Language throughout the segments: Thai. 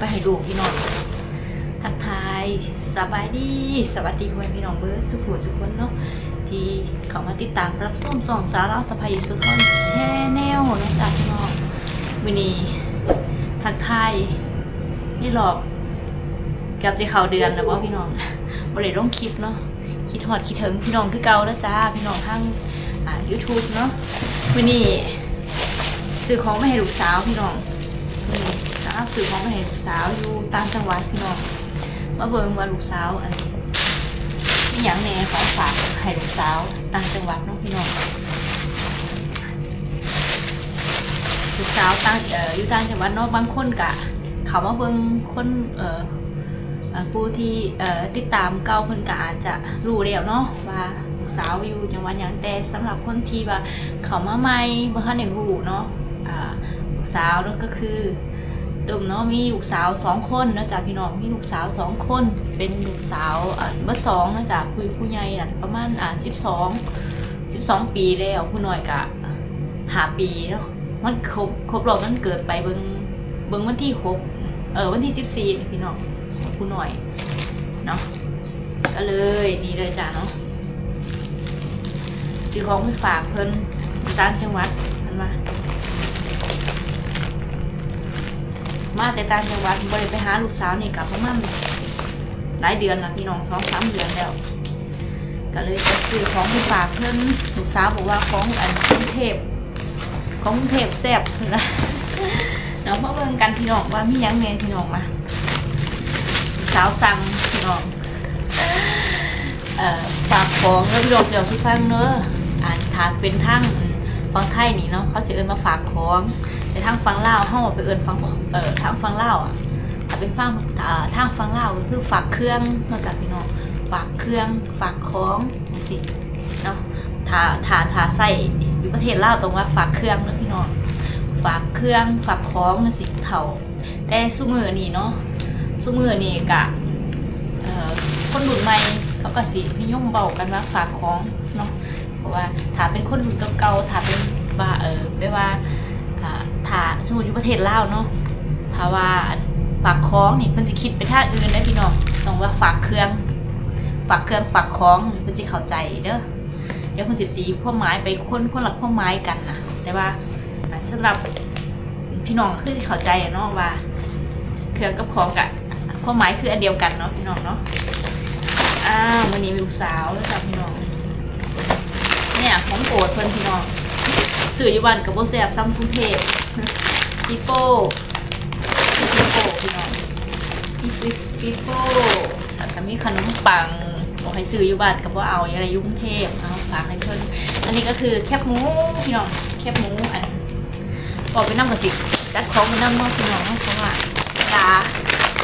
ไปให้ดูพี่น้องทักทายสบายดีสวัสดีพ่อแม่พี่น้องเบิร์สุขุสุขคนเนาะที่เขามาติดตามรับส้มส่องสาระสะพายสุทอนแชแนลนะจ๊ะพี่น้องวันนี้ทักทายนี่หลอกกับจะเข้าเดือนแล้วว่าพี่น้องบริเวณร่องคลิปเนาะคิดหอดคิดถึงพี่น้องคือเก่าแล้วจ้าพี่น้องทั้งอ่า YouTube เนาะวันนี้ซื้อของมาให้ลูกสาวพี่น้องนี่าวสื่อของมาให้ลูกสาวอยู่ตามจังหวัดพี่น้องมาเบิ่งว่าลูกสาวอันนี่อย่างแหน่ของฝากให้ลูกสาวต่างจังหวัดเนาะพี่น้องลูกสาวต่างเอ่ออยู่ต่างจังหวัดเนาะบางคนกะ เขามาเบิ่งคนเอ่อผู้ที่เอ่อติดตามเก่าเพิ่นก็อาจจะรู้แล้วเนาะว่าลูกสาวอยู่จังหวัดหยังแต่สำหรับคนที่ว่าเขามาใหม่บ่ทันได้ฮู้เนาะอ่าลูกสาวนั่นก็คือ ตุ่มเนาะมีลูกสาวสองคนเนาะจ๊ะพี่น้องมีลูกสาวสองคน เป็นลูกสาวอ่าเบอร์สองเนาะจ๊ะผู้ผู้ใหญ่น่ะประมาณอ่าสิบสองสิบสองปีแล้วผู้น้อยกะหาปีเนาะมันครบครบรอบมันเกิดไปเบิงเบิงวันที่หกเออวันที่สิบสี่นี่พี่น้องผู้น้อยเนาะก็เลยนี่เลยจ้ะเนาะซื้อของไปฝากเพิ่นต่างจังหวัด มามาแต่ต่างจังหวัดบ่ได้ไปหาลูกสาวนี่กลับประมาณหลายเดือนนะพี่น้องสองสามเดือนแล้วก็เลยจะซื้อของไปฝากเพื่อนลูกสาวบอกว่าของอันกรุงเทพของกรุงเทพแซ่บนะเนาะมาเบิ่งกันพี่น้องว่ามียังแหน่พี่น้องมาลูกสาวสั่งพี่น้องฝากของแล้วพี่น้องจะเอาที่ฟังเนอะอ่านทางเป็นทาง ฟังไทยนี่เนาะเขาจะเอินมาฝากของ แต่ทางฟังลาวเฮาไปเอินฟังเอ่อทางฟังลาวอะถ้าเป็นฟังอ่าทางฟังลาวก็คือฝากเครื่องนอกจากพี่น้องฝากเครื่องฝากของจังซี่เนาะถาถาถาใส่อยู่ประเทศลาวตรงว่าฝากเครื่องนะพี่น้องฝากเครื่องฝากของจังซี่เฒ่าแต่ซุมือนี้เนาะซุมือนี้กะเอ่อคนรุ่นใหม่เขาก็สินิยมเว้ากันว่าฝากของเนาะ ว่าถ้าเป็นคนรุ่นเก่าๆถ้าเป็นว่าเออไปว่าอ่าถ้าสมมติอยู่ประเทศลาวเนาะถ้าว่าฝากคล้องนี่เพิ่นจะคิดไปทางอื่นได้พี่น้องต้องว่าฝากเครื่อง ฝากเครื่องฝากคล้องเพิ่นจะเข้าใจเด้อเดี๋ยวเพิ่นจะตีความหมายไปคนคนละความหมายกันนะแต่ว่าอ่าสำหรับพี่น้องคือจะเข้าใจเนาะว่า เครื่องกับของกับความหมายคืออันเดียวกันเนาะพี่น้องเนาะอ้าววันนี้มีลูกสาวแล้วจ้ะพี่น้องเนี่ยของโปรด เพิ่นพี่น้องสื่ออยู่บ้านกับโบแซบซ้ำกรุงเทพปิโป้ปิโป้พี่น้องปิปิโป้แล้วก็มีขนมปังบอกให้ซื้ออยู่บ้านกับว่าเอาอะไรยุ่งเทพเอาฝากให้เพิ่นอันนี้ก็คือแคบหมูพี่น้องแคบหมูอันบอกไปนั่งกับสิจัดของไปนั่งเนอกพี่น้องนาะเพราะว่าลา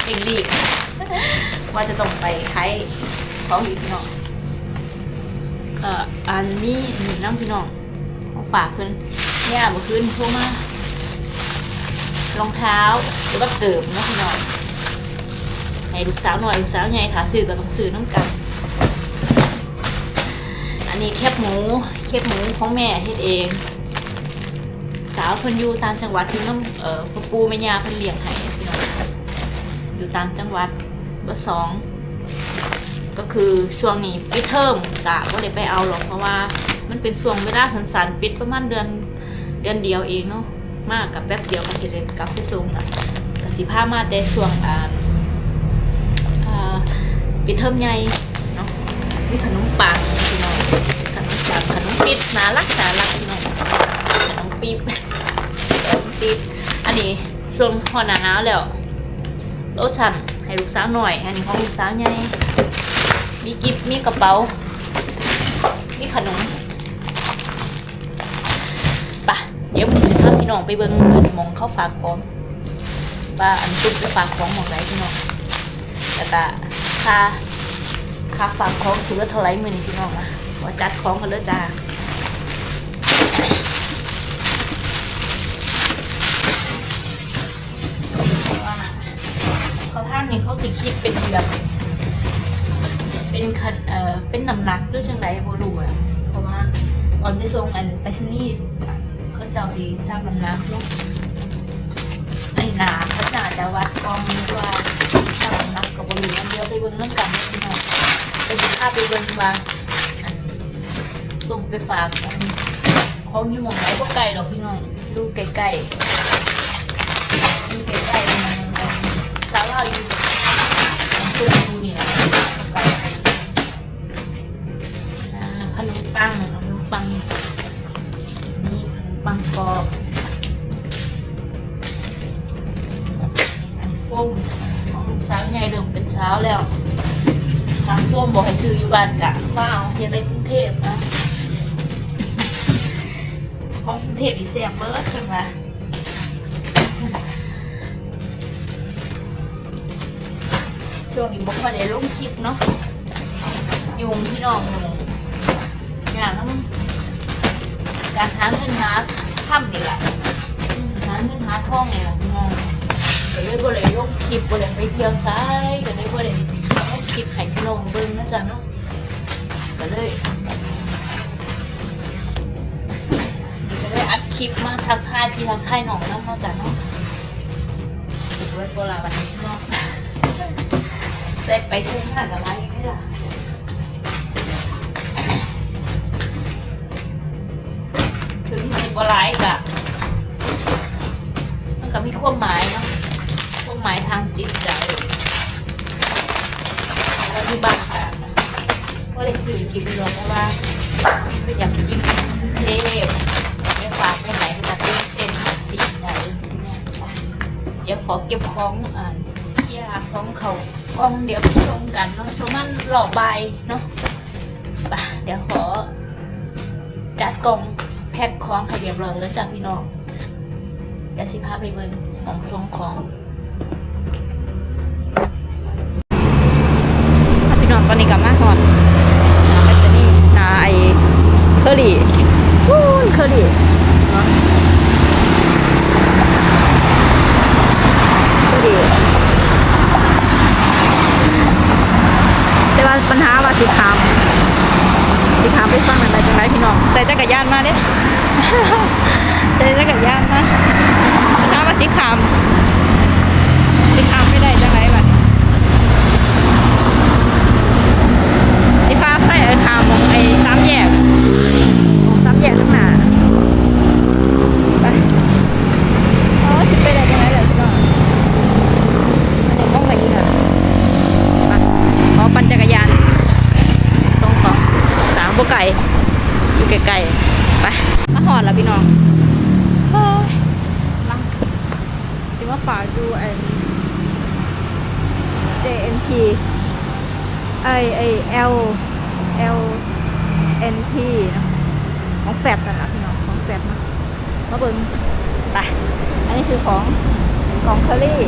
เองรีบว่าจะต้องไปขายของอีกพี่น้อง เอ่ออันนี้นึ่น้ำพี่น้องของฝากเพิ่นเนี่ยเมื่อคืนพวกมารองเท้าหรือว่าเกิบเนาะพี่น้องให้ลูกสาวหน่อยลูกสาวใหญ่ขาซื้อก็ต้องซื้อน้ำกันอันนี้แคบหมูแคบหมูของแม่เฮ็ดเอง สาวเพิ่นอยู่ตามจังหวัดที่น้องเอ่อพ่อปู่แม่ยาเพิ่นเลี้ยงให้พี่น้องอยู่ตามจังหวัดเบอร์สอง ก็คือช่วงนี้ปิดเทอมกะก็เลยไปเอาหรอกเพราะว่ามันเป็นช่วงเวลาสันๆปิดประมาณเดือนเดือนเดียวเองเนาะมากกับแป๊บเดียวก็จะเล่นกลับไปส่งนะกสิพามาแต่ช่วงอ่าปิดเทอมใหญ่เนาะมีขนมปังพี่น้องขนมจากขนมปิดน่ารักน่ารักพี่น้องขนมปี๊บขนมปี๊บอันนี้ช่วงพอหนาหนาวแล้วโลชั่นให้ลูกสาวหน่อยอันนี้ของลูกสาวใหญ่ มีกิฟมีกระเป๋า มีขนมปะเดี๋ยวพี่สิพาพี่น้องไปเบิ่งเหมองเข้าฝากของว่าอันตุ๊กไปฝากของหมองไหนพี่น้องแล้วก็ค่าค่าฝากของซื้อเท่าไรมือนี่พี่น้องนะว่าจัดของกันเลยจ้าเขาท่านนี่เขาจะคิดเป็นแบบ เป็นคันเอ่อเป็นน้ำหนักด้วยจังไรบ่รู้อะเพราะว่าตอนไปส่งอันไปชนีย์เขาเจ้าสีสร้างน้ำหนักเนาะอันหนาขนาดจะวัดกองนี้ว่าถ้าสำหนักกับบ่ริเวณเดียวไปเบิ่งน้ำกันเลยพี่น้องไปดูภาพไปเบิ่งว่าอันตุ่มไปฝากอันเขาอยู่หม่องไหนก็ไกลหรอกพี่น้องดูไกลๆดูไกลๆมันสาราอยู่ ฟ้มของสาวใหญ่เริ่มเป็นสาวแล้วทางฟ้มบอกให้ซื้ออยู่บ้านกะว่าเอาเฮ็ดในกรุงเทพนะของกรุงเทพอีเสียเบิร์ดขึ้นมาช่วงนี้บอกว่าได้ลงคลิปเนาะยุงพี่น้องยุงอย่างนั้นการหาเงินหาค่ำนี่แหละหาเงินหาทองนี่แหละพี่น้อง ก็เลยบ่ได้ลงคลิปบ่ได้ไปเที่ยวซ้ายก็เลยบ่ได้ลงคลิปให้พี่น้องเบิ่งนะจ๊ะเนาะก็เลยก็เลยอัดคลิปมาทักทายพี่ทักทายน้องนำเนาะจ๊ะเนาะสุดไว้โบราณวันนี้เนาะใส่ไปใส่มากับไรไม่ล่ะถึงสิบ่หลายกะมันก็มีความหมายนะ หมายทางจิตใจแล้วที่บ้านค่ะก็ได้สื่อกินหรอกเพราะว่าอยากกินเทพไปฝากไปไหนก็จะเต้นติดใจเดี๋ยวขอเก็บของอ่าเกี่ยของเขากองเดี๋ยวไปชมกันเนาะเพราะมันหล่อใบเนาะไปเดี๋ยวขอจัดกล่องแพ็คของให้เรียบร้อยแล้วจ้ะพี่น้องเดี๋ยวสิพาไปเบิ่งของทรงของ ตอนนี้กลับมาก่อนไปสนี่นาไอเคอรี่วู้นเคอรี่เคอรี่แต่ว่าปัญหาว่าสิขามสิขามไปฟังอะไรจังไรพี่น้องใส่จักรยานมาเด้ใส่จักรยานมาปัญหาว่าสิขามสิขามไม่ได้จังไรบัดนี้ ไอ้ฟ้าไฟไอ้ ขาวมองไอ้สามแยกสามแยกข้างหน้าไปอ๋อจะไปไหนกันไหนเหรอพี่น้องอันนี้องไปที่ไหนไปขอปั่นจักรยานสองของสามบุไก่อยู่ไกลๆไปมาหอดล้วพี่น้องโอ้ยมาถึงว่าฝากดูไอ้ JNT ไอไอ L L N T นะของแฟบนั่นแหละพี่น้องของแฟบนะมาเบิ่งไปอันนี้คือของของเคอรี่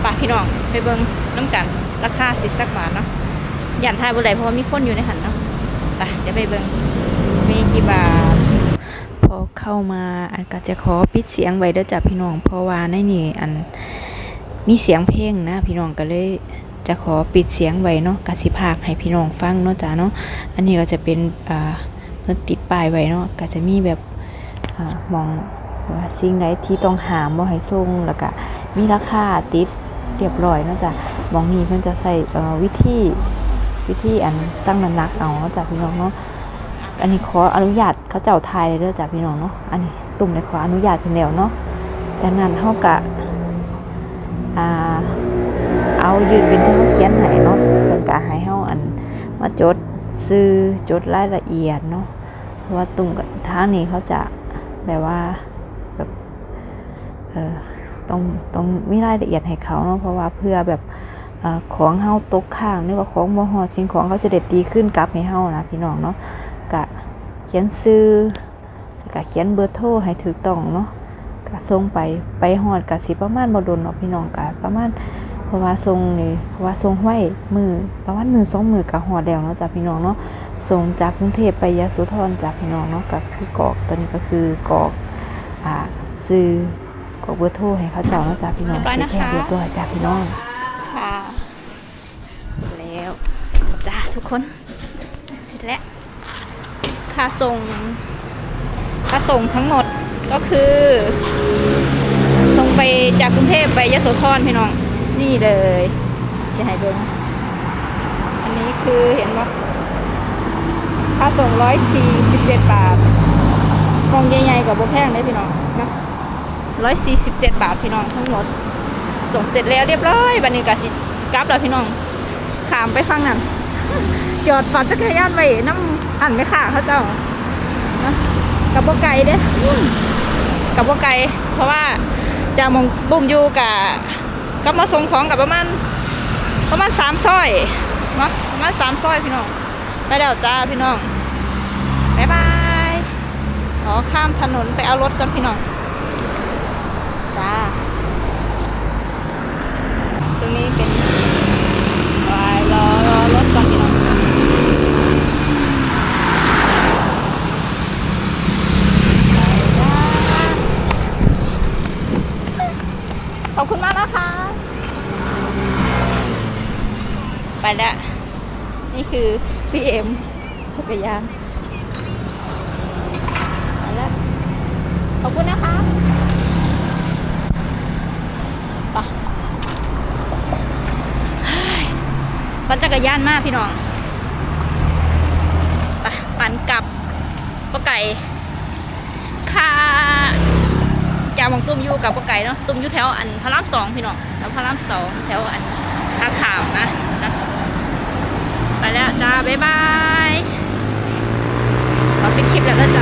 ไปพี่น้องไปเบิ่งน้ำกัน ราคาสิสักบาทเนาะยันทายบ่ได้เพราะว่ามีคนอยู่ในหันเนาะไปเดี๋ยวไปเบิ่งมีกี่บาทพอเข้ามาอันก็จะขอปิดเสียงไว้เด้อจ้ะพี่น้องเพราะว่าในนี่อันมีเสียงเพลงนะ พี่น้องก็เลย จะขอปิดเสียงไว้เนาะกสิภาคให้พี่น้องฟังเนาะจ้ะเนาะอันนี้ก็จะเป็นอ่าเพิ่นติดป้ายไว้เนาะก็จะมีแบบอ่ามองว่าสิ่งใดที่ต้องหามบ่ให้ส่งแล้วก็มีราคาติดเรียบร้อยเนาะจ้ะมองนี้เพิ่นจะใส่เอ่อวิธีวิธีอันสร้างน้ำหนักเอาเนาะจ้ะพี่น้องเนาะอันนี้ขออนุญาตเขาเจ้าทายเลยเด้อจ้ะพี่น้องเนาะอันนี้ตุ่มเลยขออนุญาตเพิ่นแล้วเนาะจากนั้นเฮากะอ่า เอายืนเป็นที่เขาเขียนให้เนาะเพิ่นกะให้เฮาอันมาจดซื้อจดรายละเอียดเนาะเพราะว่าตุ่มกับทางนี้เขาจะแบบว่าแบบเออต้องต้องมีรายละเอียดให้เขาเนาะเพราะว่าเพื่อแบบอของเฮาตกข้างหรือว่าของบ่ฮอดสิ่งของเขาจะได้ตีขึ้นกลับให้เฮานะพี่น้องเนาะกะเขียนซื้อกะเขียนเบอร์โทรให้ถูกต้องเนาะกะส่งไปไปฮอดกะสิประมาณบ่โดนเนาะพี่น้องกะประมาณ ราะว่าส่งนี่เพราะว่าส่งไว้มือประมาณมือสองมือกะฮอดแล้วเนาะจ้ะพี่น้องเนาะส่งจากกรุงเทพไปยโสธรจ้ะพี่น้องเนาะก็คือกรอกตัวนี้ก็คือกรอกอ่าซื้อกรอกเบอร์โทรให้เขาเจ้าเนาะจ้ะพี่น้องเรียบร้อยเสร็จนะคะแล้วเรียบร้อยจ้ะพี่น้องค่ะแล้วจ้าทุกคนเสร็จแล้วค่าส่งค่าส่งทั้งหมดก็คือ ส่งไปจากกรุงเทพไปยโสธรพี่น้อง นี่เลยจะให้เบิ้งอันนี้คือเห็นว่าค่าส่งร้อยสี่สิบเจ็ดบาทกองใหญ่ๆกับโบแพงเลยพี่น้องนะร้อยสี่สิบเจ็ดบาทพี่น้องทั้งหมด ส่งเสร็จแล้วเรียบร้อยบันนี้ก็สิกลับแล้วพี่น้องขามไปฟังนั่นจอดปั่นจักรยานไว้น้ำอันไม่ขาเขาเจ้านะกับโบไก่เด้กับโบไก่เพราะว่าจะมองตุ้มอยู่กับ ก็มาส่งของกับประมาณประมาณสามซอยเนาะประมาณสามซอยพี่น้อง ไปเดี๋ยวจ้าพี่น้องบ๊ายบายขอข้ามถนนไปเอารถกันพี่น้อง จ้า ตรงนี้เป็นวายรอรอรถก่อนพี่น้องไปจ้าขอบคุณมากนะคะ ไปแล้วนี่คือพี่เอ็มจักรยานไปแล้วขอบคุณนะคะไปปั่นจักรยานมากพี่น้องไปปั่นกลับปะไก่ค่าจากมองตุ้มอยู่กับปะไก่เนาะตุ้มอยู่แถวอันพระรามสองพี่น้องแถวพระรามสองแถวอันท่าขามนะนะ ไปแล้วจ้า บ๊ายบายขอปิดคลิปแล้วก็จ้า